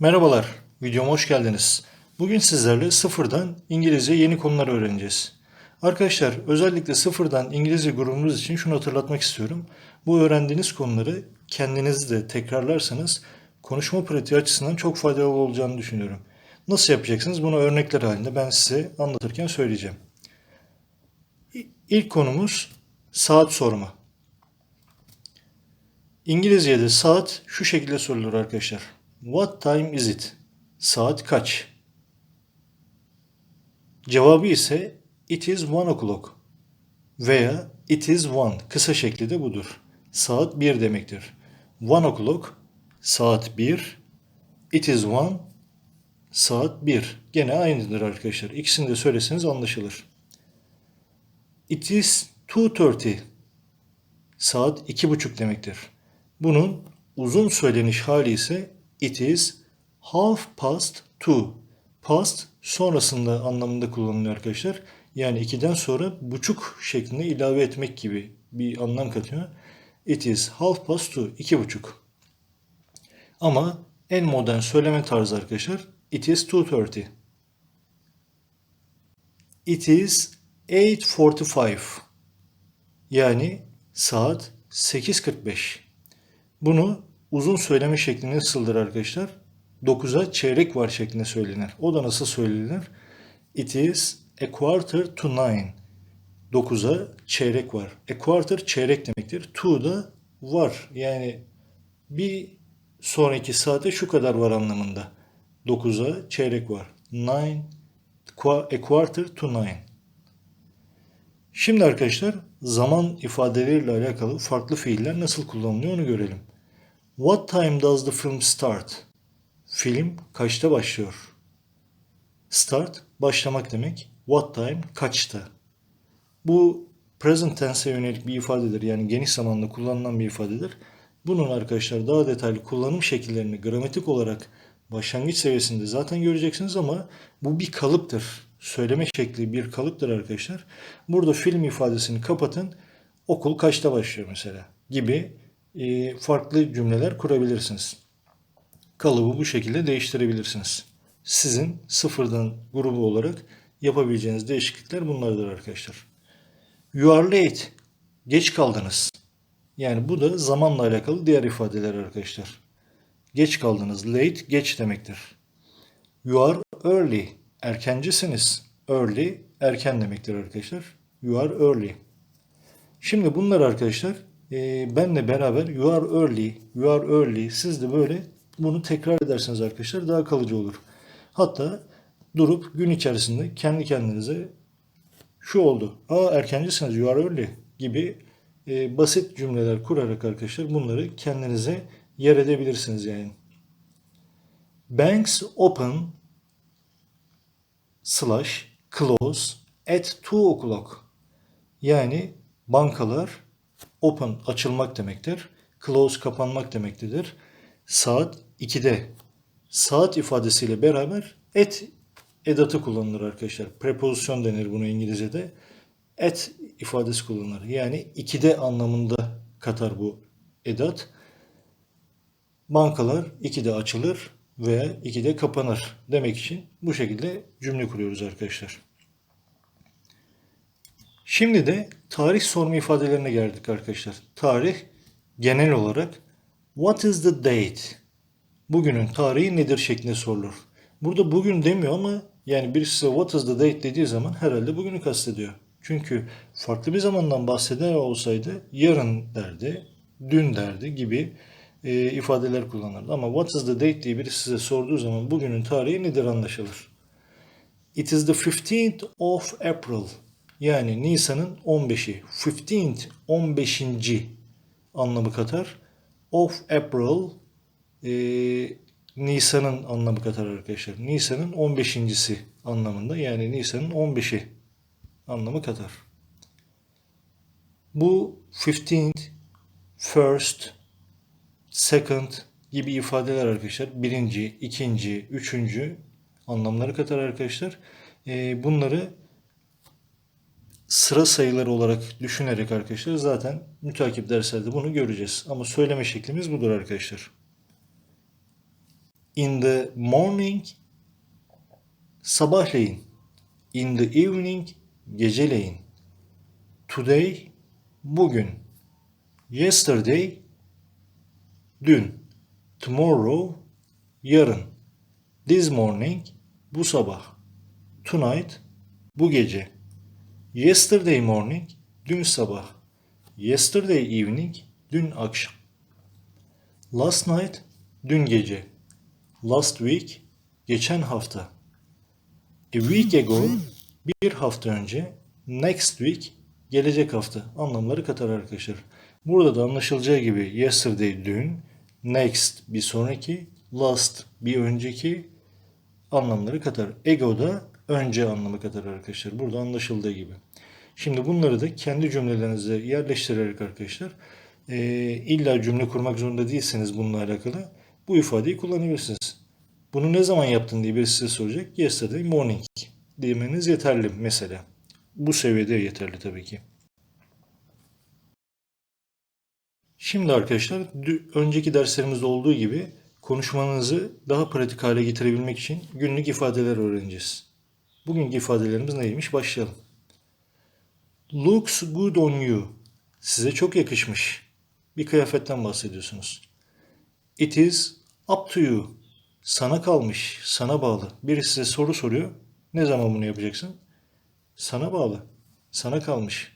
Merhabalar, videoma hoş geldiniz. Bugün sizlerle sıfırdan İngilizce yeni konular öğreneceğiz. Arkadaşlar, özellikle sıfırdan İngilizce grubumuz için şunu hatırlatmak istiyorum. Bu öğrendiğiniz konuları kendiniz de tekrarlarsanız konuşma pratiği açısından çok faydalı olacağını düşünüyorum. Nasıl yapacaksınız? Bunu örnekler halinde ben size anlatırken söyleyeceğim. İlk konumuz saat sorma. İngilizce'de saat şu şekilde sorulur arkadaşlar. What time is it? Saat kaç? Cevabı ise it is one o'clock veya it is one kısa şekli de budur. Saat 1 demektir. One o'clock saat 1, it is one saat 1. Gene aynıdır arkadaşlar. İkisini de söyleseniz anlaşılır. It is 2.30 saat iki buçuk demektir. Bunun uzun söyleniş hali ise it is half past two. Past sonrasında anlamında kullanılıyor arkadaşlar. Yani ikiden sonra buçuk şeklinde ilave etmek gibi bir anlam katıyor. It is half past two. iki buçuk. Ama en modern söyleme tarzı arkadaşlar it is 2.30. It is 8.45. Yani saat 8.45. Bunu uzun söyleme şeklinde nasıldır arkadaşlar? 9'a çeyrek var şeklinde söylenir. O da nasıl söylenir? It is a quarter to nine. 9'a çeyrek var. A quarter çeyrek demektir. To da var. Yani bir sonraki saate şu kadar var anlamında. 9'a çeyrek var. Nine, a quarter to nine. Şimdi arkadaşlar zaman ifadeleriyle alakalı farklı fiiller nasıl kullanılıyor onu görelim. What time does the film start? Film kaçta başlıyor? Start başlamak demek. What time kaçta? Bu present tense'e yönelik bir ifadedir. Yani geniş zamanda kullanılan bir ifadedir. Bunun arkadaşlar daha detaylı kullanım şekillerini gramatik olarak başlangıç seviyesinde zaten göreceksiniz ama bu bir kalıptır. Söyleme şekli bir kalıptır arkadaşlar. Burada film ifadesini kapatın. Okul kaçta başlıyor mesela gibi farklı cümleler kurabilirsiniz. Kalıbı bu şekilde değiştirebilirsiniz. Sizin sıfırdan grubu olarak yapabileceğiniz değişiklikler bunlardır arkadaşlar. You are late. Geç kaldınız. Yani bu da zamanla alakalı diğer ifadeler arkadaşlar. Geç kaldınız. Late geç demektir. You are early. Erkencisiniz. Early erken demektir arkadaşlar. You are early. Şimdi bunlar arkadaşlar e, benle beraber you are early, you are early siz de böyle bunu tekrar ederseniz arkadaşlar daha kalıcı olur. Hatta durup gün içerisinde kendi kendinize şu oldu. Aa erkencisiniz you are early gibi e, basit cümleler kurarak arkadaşlar bunları kendinize yer edebilirsiniz yani. Banks open slash close at 2 o'clock. Yani bankalar open açılmak demektir. Close kapanmak demektedir. Saat 2'de. Saat ifadesiyle beraber at edatı kullanılır arkadaşlar. Prepozisyon denir bunu İngilizce'de. At ifadesi kullanılır. Yani 2'de anlamında katar bu edat. Bankalar 2'de açılır veya 2'de kapanır demek için bu şekilde cümle kuruyoruz arkadaşlar. Şimdi de tarih sorma ifadelerine geldik arkadaşlar. Tarih genel olarak what is the date? Bugünün tarihi nedir şeklinde sorulur. Burada bugün demiyor ama yani birisi size what is the date dediği zaman herhalde bugünü kastediyor. Çünkü farklı bir zamandan bahseder olsaydı yarın derdi, dün derdi gibi e, ifadeler kullanırdı. Ama what is the date diye birisi size sorduğu zaman bugünün tarihi nedir anlaşılır. It is the 15th of April. Yani Nisan'ın 15'i. 15th 15. anlamı katar. Of April e, Nisan'ın anlamı katar arkadaşlar. Nisan'ın 15.si anlamında. Yani Nisan'ın 15'i anlamı katar. Bu 15th, first, second gibi ifadeler arkadaşlar. Birinci, ikinci, üçüncü anlamları katar arkadaşlar. E, bunları sıra sayıları olarak düşünerek arkadaşlar zaten mütakip derslerde bunu göreceğiz. Ama söyleme şeklimiz budur arkadaşlar. In the morning sabahleyin. In the evening geceleyin. Today bugün. Yesterday dün. Tomorrow yarın. This morning bu sabah. Tonight bu gece. Yesterday morning dün sabah. Yesterday evening dün akşam. Last night dün gece. Last week geçen hafta. A week ago bir hafta önce. Next week gelecek hafta anlamları katar arkadaşlar. Burada da anlaşılacağı gibi yesterday dün, next bir sonraki, last bir önceki anlamları katar. Ago da önce anlamı katar arkadaşlar. Burada anlaşıldığı gibi. Şimdi bunları da kendi cümlelerinize yerleştirerek arkadaşlar e, illa cümle kurmak zorunda değilseniz bununla alakalı bu ifadeyi kullanabilirsiniz. Bunu ne zaman yaptın diye birisi size soracak. Yesterday morning demeniz yeterli mesela. Bu seviyede yeterli tabii ki. Şimdi arkadaşlar önceki derslerimizde olduğu gibi konuşmanızı daha pratik hale getirebilmek için günlük ifadeler öğreneceğiz. Bugünkü ifadelerimiz neymiş? Başlayalım. Looks good on you. Size çok yakışmış. Bir kıyafetten bahsediyorsunuz. It is up to you. Sana kalmış, sana bağlı. Biri size soru soruyor. Ne zaman bunu yapacaksın? Sana bağlı. Sana kalmış.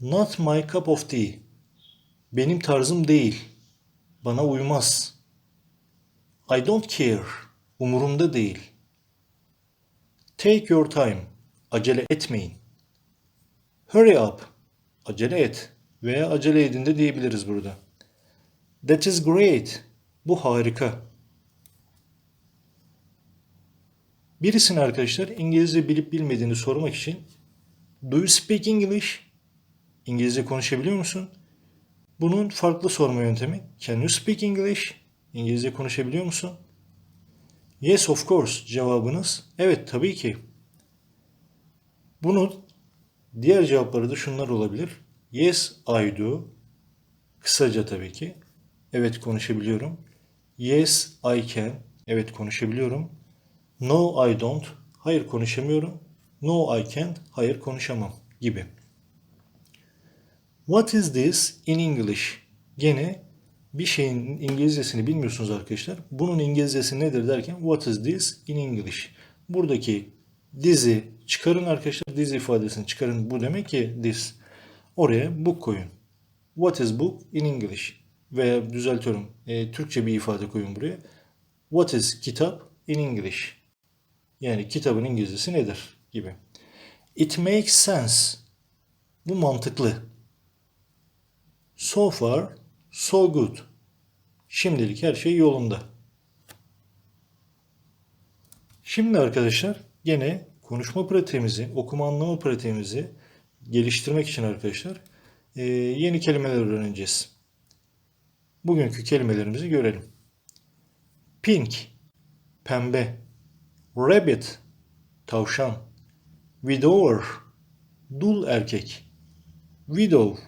Not my cup of tea. Benim tarzım değil. Bana uymaz. I don't care. Umurumda değil. Take your time. Acele etmeyin. Hurry up. Acele et. Veya acele edin de diyebiliriz burada. That is great. Bu harika. Birisine arkadaşlar İngilizce bilip bilmediğini sormak için Do you speak English? İngilizce konuşabiliyor musun? Bunun farklı sorma yöntemi. Can you speak English? İngilizce konuşabiliyor musun? Yes of course cevabınız evet tabii ki. Bunun diğer cevapları da şunlar olabilir. Yes I do. Kısaca tabii ki. Evet konuşabiliyorum. Yes I can. Evet konuşabiliyorum. No I don't. Hayır konuşamıyorum. No I can't. Hayır konuşamam gibi. What is this in English? Gene bir şeyin İngilizcesini bilmiyorsunuz arkadaşlar. Bunun İngilizcesi nedir derken what is this in English? Buradaki dizi çıkarın arkadaşlar. Dizi ifadesini çıkarın. Bu demek ki this. Oraya book koyun. What is book in English? Veya düzeltiyorum. E, Türkçe bir ifade koyun buraya. What is kitap in English? Yani kitabın İngilizcesi nedir gibi. It makes sense. Bu mantıklı. So far, so good. Şimdilik her şey yolunda. Şimdi arkadaşlar gene konuşma pratiğimizi, okuma anlama pratiğimizi geliştirmek için arkadaşlar e, yeni kelimeler öğreneceğiz. Bugünkü kelimelerimizi görelim. Pink, pembe. Rabbit, tavşan. Widower, dul erkek. Widow,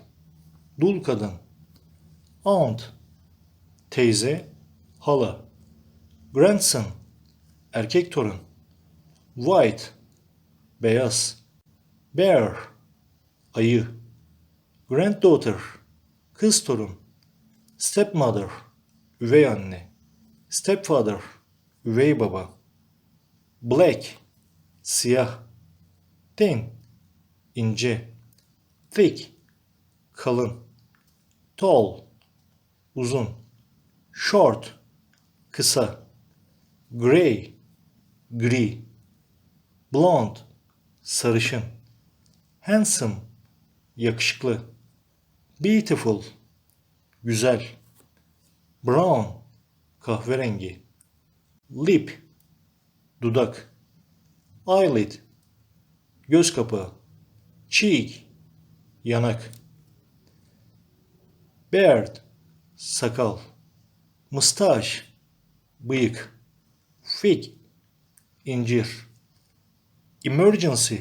dul kadın. Aunt, teyze, hala. Grandson, erkek torun. White, beyaz. Bear, ayı. Granddaughter, kız torun. Stepmother, üvey anne. Stepfather, üvey baba. Black, siyah. Thin, ince. Thick, kalın. Tall, uzun. Short, kısa. Gray, gri. Blonde, sarışın. Handsome, yakışıklı. Beautiful, güzel. Brown, kahverengi. Lip, dudak. Eyelid, göz kapağı. Cheek, yanak. Beard, sakal. Mustache, bıyık. Fig, incir. Emergency,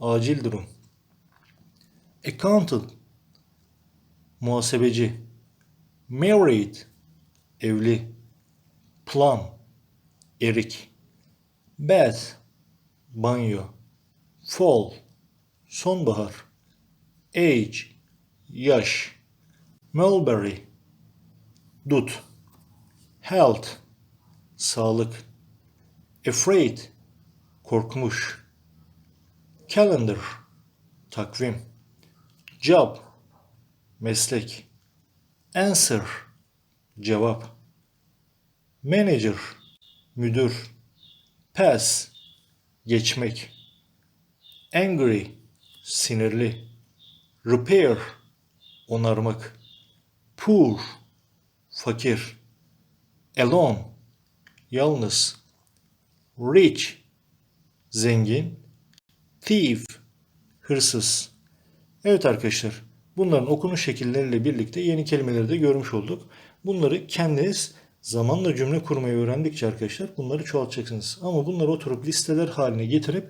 acil durum. Accountant, muhasebeci. Married, evli. plum, erik. Bath, banyo. Fall, sonbahar. Age, yaş. Mulberry, dut. Health, sağlık. Afraid, korkmuş. Calendar, takvim. Job, meslek. Answer, cevap. Manager, müdür. Pass, geçmek. Angry, sinirli. Repair, onarmak. Poor, fakir. Alone, yalnız. Rich, zengin. Thief, hırsız. Evet arkadaşlar, bunların okunuş şekilleriyle birlikte yeni kelimeleri de görmüş olduk. Bunları kendiniz zamanla cümle kurmayı öğrendikçe arkadaşlar bunları çoğaltacaksınız. Ama bunları oturup listeler haline getirip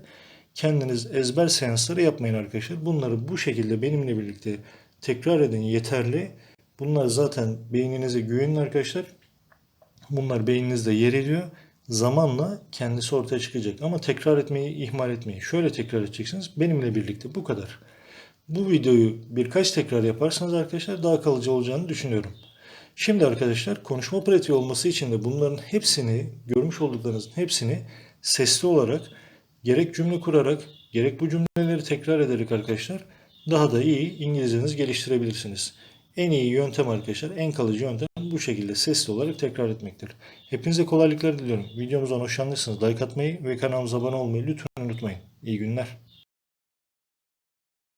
kendiniz ezber seansları yapmayın arkadaşlar. Bunları bu şekilde benimle birlikte tekrar edin yeterli. Bunlar zaten beyninize güvenin arkadaşlar. Bunlar beyninizde yer ediyor. Zamanla kendisi ortaya çıkacak. Ama tekrar etmeyi ihmal etmeyin. Şöyle tekrar edeceksiniz. Benimle birlikte bu kadar. Bu videoyu birkaç tekrar yaparsanız arkadaşlar daha kalıcı olacağını düşünüyorum. Şimdi arkadaşlar konuşma pratiği olması için de bunların hepsini, görmüş olduklarınızın hepsini sesli olarak gerek cümle kurarak gerek bu cümleleri tekrar ederek arkadaşlar daha da iyi İngilizcenizi geliştirebilirsiniz. En iyi yöntem arkadaşlar, en kalıcı yöntem bu şekilde sesli olarak tekrar etmektir. Hepinize kolaylıklar diliyorum. Videomuzdan hoşlandıysanız like atmayı ve kanalımıza abone olmayı lütfen unutmayın. İyi günler.